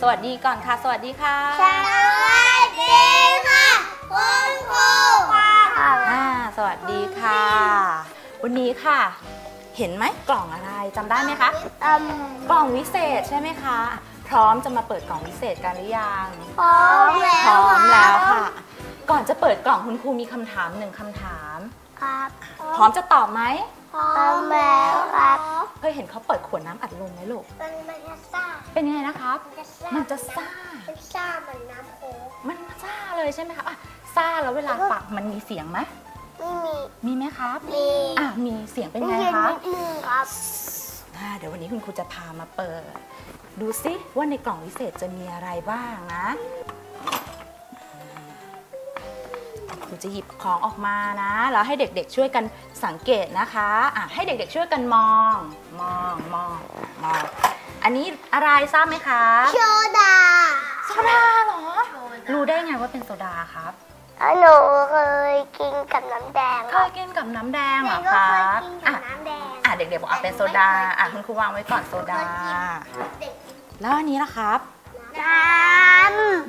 สวัสดีก่อนค่ะ สวัสดีค่ะ สวัสดีค่ะคุณครูค่ะอ่าสวัสดีค่ะ วันนี้ค่ะ เห็นไหมกล่องอะไรจำได้ไหมคะอืมกล่องวิเศษใช่ไหมคะ พร้อมจะมาเปิดกล่องวิเศษกันหรือยังพร้อมแล้วพร้อมแล้วค่ะ ก่อนจะเปิดกล่องคุณครูมีคำถามหนึ่งคำถามครับพร้อมจะตอบไหมพร้อมแล้วครับเคยเห็นเขาเปิดขวดน้ำอัดลมไหมลูกมันมันจะซ่า เป็นยังไงนะครับมันจะซ่ามันจะซ่า มันซ่าเหมือนน้ำโค้กมันซ่าเลยใช่ไหมคะอะซ่าแล้วเวลาปักมันมีเสียงไหมไม่มี มีไหมครับ มี อะมีเสียงเป็นไงมีคะนิดนึงครับอ่าเดี๋ยววันนี้คุณครูจะพามาเปิด ดูซิว่าในกล่องวิเศษจะมีอะไรบ้างนะครูจะหยิบของออกมานะ แล้วให้เด็กๆช่วยกันสังเกตนะคะ อะให้เด็กๆช่วยกันมอง มอง มอง มอง อันนี้อะไรทราบไหมคะโชดาโซดาเหรอ รู้ได้ไงว่าเป็นโซดาครับหนูเคยกินกับน้ำแดงเคยกินกับน้ำแดงเหรอก็คะเคยกินกัอะบน้ำแดงอะเด็กๆบอกเอาเป็นโซดาอะคุณครูวางไว้ก่อนโซดาเด็กแล้วอันนี้ล่ะครับ น้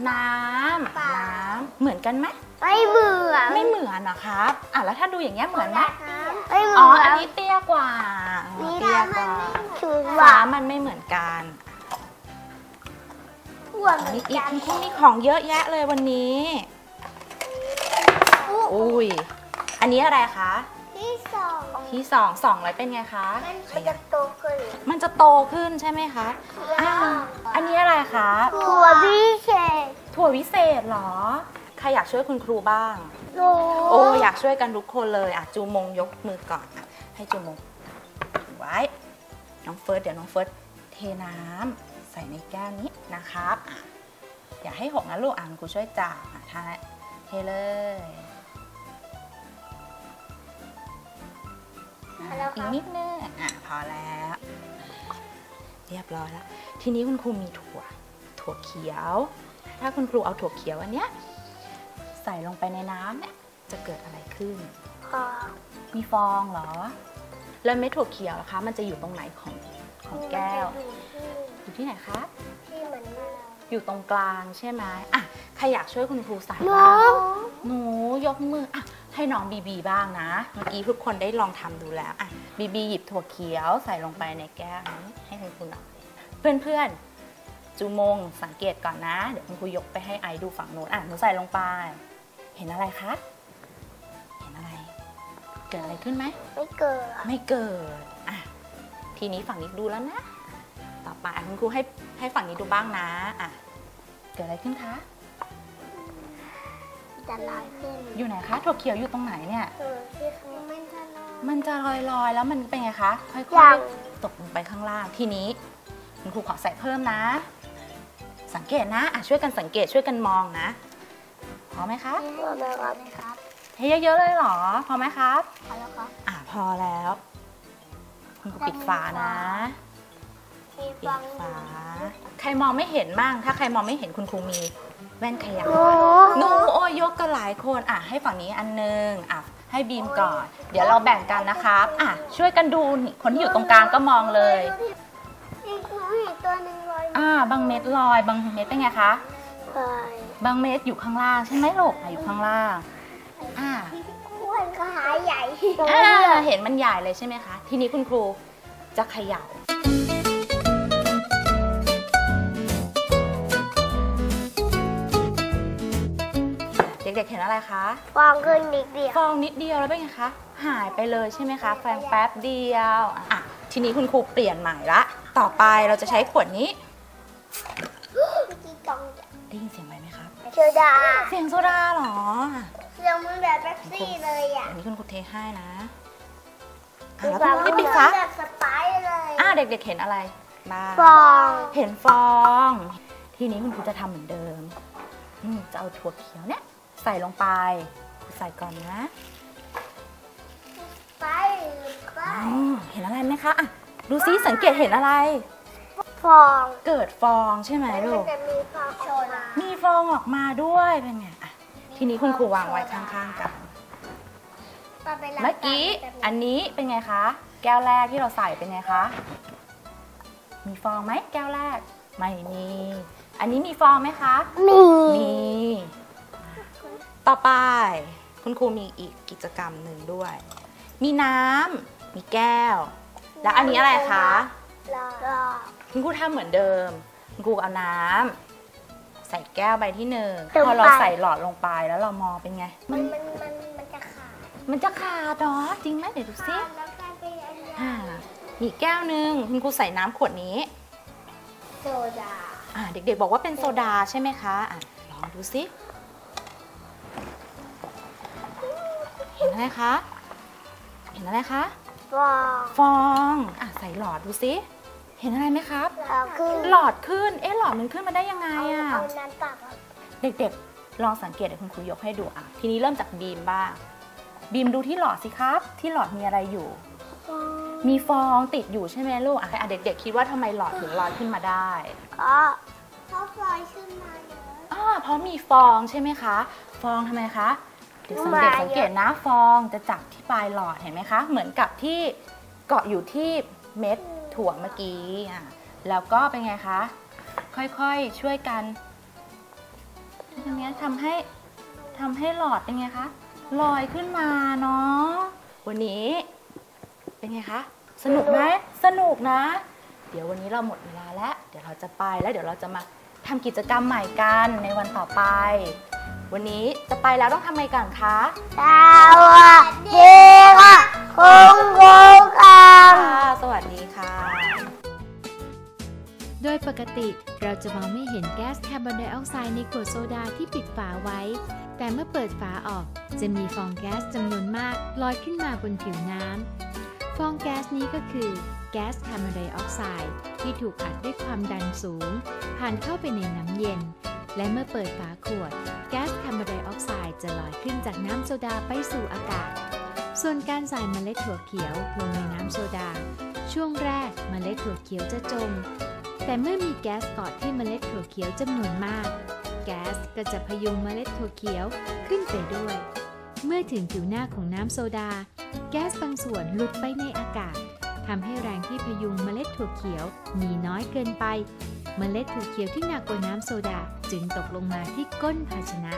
น้ำเปล่าน้ำ เหมือนกันไหมำไม่เบื่อไม่เหมือนนะครับ อะแล้วถ้าดูอย่างเงี้ยเหมือนไหมไม่เหมือ๋ออนอันนี้เตี้ยกว่า อ๋อนี่เตี้ยทำกมันว่าไม่ถือฝาว่ามันไม่เหมือนกันอ้วนเหมือนนี่อีกกันคุณครูมีของเยอะแยะเลยวันนี้ อุ้ย อันนี้อะไรคะ ที่สองที่สองสองอะไรเป็นไงคะมันจะโตขึ้นมันจะโตขึ้นใช่ไหมคะอ่าอันนี้อะไรคะ ถั่วพิเศษถั่ววิเศษเหรอ ใครอยากช่วยคุณครูบ้าง หนูโอ้อยากช่วยกันทุกคนเลยอะจูมงยกมือก่อนอะให้จูมง ไว้ น้องเฟิร์สเดี๋ยวน้องเฟิร์สเทน้ำใส่ในแก้วนี้นะครับอะอย่าให้หกนะลูกอะคุณครูช่วยจับอะทาเทเลยอะอีกนิดนึงอะพอแล้ว เรียบร้อยแล้ว ทีนี้คุณครูมีถั่ว ถั่วเขียว ถ้าคุณครูเอาถั่วเขียวอันเนี้ยใส่ลงไปในน้ำเนี่ยจะเกิดอะไรขึ้นพอมีฟองเหรอ แล้วเม็ดถั่วเขียวล่ะคะ มันจะอยู่ตรงไหนของของแก้ว อยู่ที่ไหนคะ ที่เหมือนเราอยู่ตรงกลางใช่ไหมอะใครอยากช่วยคุณครูใส่หนูบ้างหนูยกมืออะให้น้องบีบีบ้างนะ เมื่อกี้ทุกคนได้ลองทำดูแล้วอะบีบีหยิบถั่วเขียวใส่ลงไปในแก้วนี้ให้คุณครูหน่อยเพื่อนๆจูมงสังเกตก่อนนะ เดี๋ยวคุณครูยกไปให้ไอดูฝั่งโน้นอะหนูใส่ลงไป เห็นอะไรคะเห็นอะไร เกิดอะไรขึ้นไหม ไม่เกิด ไม่เกิด อะ ทีนี้ฝั่งนี้ดูแล้วนะ ต่อไปอะคุณครูให้ให้ฝั่งนี้ดูบ้างนะ อะ เกิดอะไรขึ้นคะ จะลอยขึ้น อยู่ไหนคะถั่วเขียวอยู่ตรงไหนเนี่ยเออที่เขามันจะลอย มันจะลอยลอยๆแล้วมันเป็นไงคะ ค่ยัอยงๆตกลงไปข้างล่าง ทีนี้คุณครูขอใส่เพิ่มนะ สังเกตนะ อะช่วยกันสังเกตช่วยกันมองนะ พอไหมคะพอแล้วครับให้เยอะๆเลยเหรอ พอไหมครับ พอแล้วครับอะพอแล้วคุณครูปิดฝานะมีปิฟัดงฝาใครมองไม่เห็นมั่งถ้าใครมองไม่เห็นคุณครูมีแว่นขยายหนูหนูโอ้ยยกกันหลายคนอะให้ฝั่งนี้อันนึงอะให้บีมก่อน เดี๋ยวเราแบ่งกันนะครับอะช่วยกันดูนี่คนที่อยู่ตรงกลางก็มองเลยนี่คือเห็นตัวหนึ่งลอยอ่าบางเม็ดลอย บางเม็ดเป็นไงคะลอยบางเม็ดอยู่ข้างล่างใช่ไหมลูกอะอยู่ข้างล่างอ่าอ้วน ก็หายใหญ่อ่าเห็นมันใหญ่เลยใช่ไหมคะ ทีนี้คุณครูจะเขย่าเด็กๆเห็นอะไรคะ ฟองขึ้นนิดเดียว ฟองนิดเดียวแล้วเป็นไงคะ หายไปเลยใช่ไหมคะแฟงแป๊บเดียวอะทีนี้คุณครูเปลี่ยนใหม่ละ ต่อไปเราจะใช้ขวดนี้เมื่อกี้กองจะได้ยินเสียงไหมไหมครับโชดา เสียงโซดาเหรอ เสียงมันแบบเป๊ปซี่เลยอะอันนี้คุณครูเทให้นะอะมีแล้วความคุณครูเหปิมืดอนฝาแบบสไปซ์เลยอะเด็กๆเห็นอะไรบ้างฟอง เห็นฟอง ทีนี้คุณครูจะทำเหมือนเดิมอืมจะเอาถั่วเขียวเนี่ยใส่ลงไป ใส่ก่อนนะไปไปอืมเห็นอะไรไหมคะอะดูซิสังเกตเห็นอะไร ฟอง เกิดฟองใช่ไหมลูกมันจะมีฟองโชดามีฟองออกมาด้วยเป็นไงอะ ทีนี้คุณครูวางไว้ข้างๆกันตอนไปล้างเมื่อกี้จานอันนี้เป็นไงคะ แก้วแรกที่เราใส่เป็นไงคะ มีฟองไหมแก้วแรก ไม่มี อันนี้มีฟองไหมคะ มีมีต่อไป คุณครูมีอีกกิจกรรมหนึ่งด้วย มีน้ำมีแก้ว แล้วอันนี้อะไรคะ รอรอคุณครูทำเหมือนเดิม คุณครูเอาน้ำ ใส่แก้วใบที่หนึ่งลงไป พอเราใส่หลอดลงไปแล้วเรามองเป็นไง มัมันนมันมันมันจะขาดมันจะขาดเนาะจริงไหมเดี๋ยวดูซิแล้วกลายเป็นอันนี้อ่ามีแก้วหนึ่งคุณครูใส่น้ำขวดนี้ โซดาอ่าเด็กๆบอกว่าเป็นโซดาใช่ไหมคะอะลองดูซิเห็นอะไรคะ เห็นอะไรคะ ฟองฟองอะใส่หลอดดูซิ เห็นอะไรไหมครับเราคือหลอดขึ้น เอ๊ะหลอดมันขึ้นมาได้ยังไงเอาอะเอาน้ำตักอะเด็กๆ ลองสังเกตเดี๋ยวคุณครูยกให้ดูอะ ทีนี้เริ่มจากบีมบ้าง บีมดูที่หลอดสิครับ ที่หลอดมีอะไรอยู่ มีฟองติดอยู่ใช่ไหมลูก อะอะเด็กๆคิดว่าทำไมหลอดถึงลอยขึ้นมาได้ก็เขาฟอยขึ้นมาเยอะอ่าเพราะมีฟองใช่ไหมคะ ฟองทำไมคะเดี๋ยวสังเกตมาเยอะสังเกตนะฟองจะจับที่ปลายหลอดเห็นไหมคะ เหมือนกับที่เกาะอยู่ที่เม็ด ถั่วเมื่อกี้อะแล้วก็เป็นไงคะ ค่อยๆช่วยกันตรงเนี้ยทำให้ทำให้หลอดเป็นไงคะลอยขึ้นมาเนาะวันนี้เป็นไงคะ สนุกไหมสนุกนะ เดี๋ยววันนี้เราหมดเวลาแล้ว เดี๋ยวเราจะไปแล้วเดี๋ยวเราจะมาทำกิจกรรมใหม่กันในวันต่อไป วันนี้จะไปแล้วต้องทำไงก่อนคะสวัสดีค่ะคุณครู กติ เราจะมองไม่เห็นแก๊สคาร์บอนไดออกไซด์ในขวดโซดาที่ปิดฝาไว้ แต่เมื่อเปิดฝาออก จะมีฟองแก๊สจำนวนมากลอยขึ้นมาบนผิวน้ำ ฟองแก๊สนี้ก็คือแก๊สคาร์บอนไดออกไซด์ที่ถูกอัดด้วยความดันสูง ผ่านเข้าไปในน้ำเย็น และเมื่อเปิดฝาขวด แก๊สคาร์บอนไดออกไซด์จะลอยขึ้นจากน้ำโซดาไปสู่อากาศ ส่วนการใส่เมล็ดถั่วเขียวลงในน้ำโซดาช่วงแรกเมล็ดถั่วเขียวจะจม แต่เมื่อมีแก๊สเกาะที่เมล็ดถั่วเขียวจำนวนมาก แก๊สก็จะพยุงเมล็ดถั่วเขียวขึ้นไปด้วย เมื่อถึงผิวหน้าของน้ำโซดา แก๊สบางส่วนหลุดไปในอากาศทำให้แรงที่พยุงเมล็ดถั่วเขียวมีน้อยเกินไป เมล็ดถั่วเขียวที่หนักกว่าน้ำโซดาจึงตกลงมาที่ก้นภาชนะ